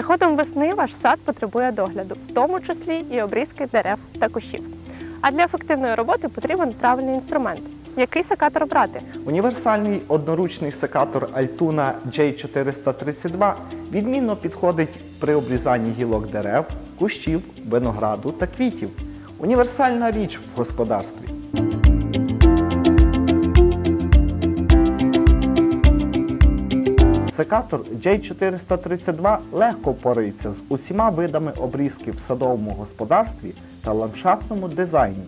приходом весни ваш сад потребує догляду, в тому числі і обрізки дерев та кущів. А для ефективної роботи потрібен правильний інструмент. Який секатор обрати? Універсальний одноручний секатор Altuna J432 відмінно підходить при обрізанні гілок дерев, кущів, винограду та квітів. Універсальна річ в господарстві. Секатор J432 легко впорається з усіма видами обрізки в садовому господарстві та ландшафтному дизайні.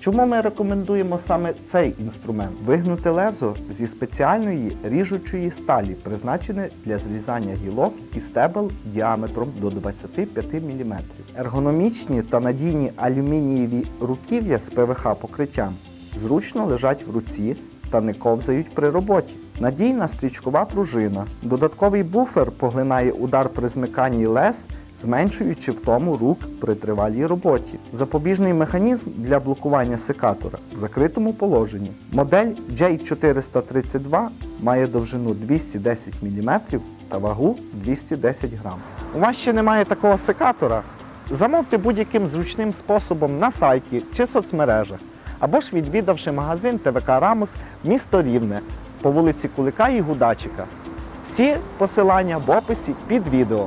Чому ми рекомендуємо саме цей інструмент? Вигнуте лезо зі спеціальної ріжучої сталі, призначене для зрізання гілок і стебел діаметром до 25 мм. Ергономічні та надійні алюмінієві руків'я з ПВХ покриттям зручно лежать в руці та не ковзають при роботі. Надійна стрічкова пружина. Додатковий буфер поглинає удар при змиканні лез, зменшуючи втому рук при тривалій роботі. Запобіжний механізм для блокування секатора в закритому положенні. Модель J432 має довжину 210 мм та вагу 210 грам. У вас ще немає такого секатора? Замовте будь-яким зручним способом на сайті чи соцмережах, або ж відвідавши магазин ТВК Рамус місто Рівне по вулиці Кулика і Гудачика. Всі посилання в описі під відео.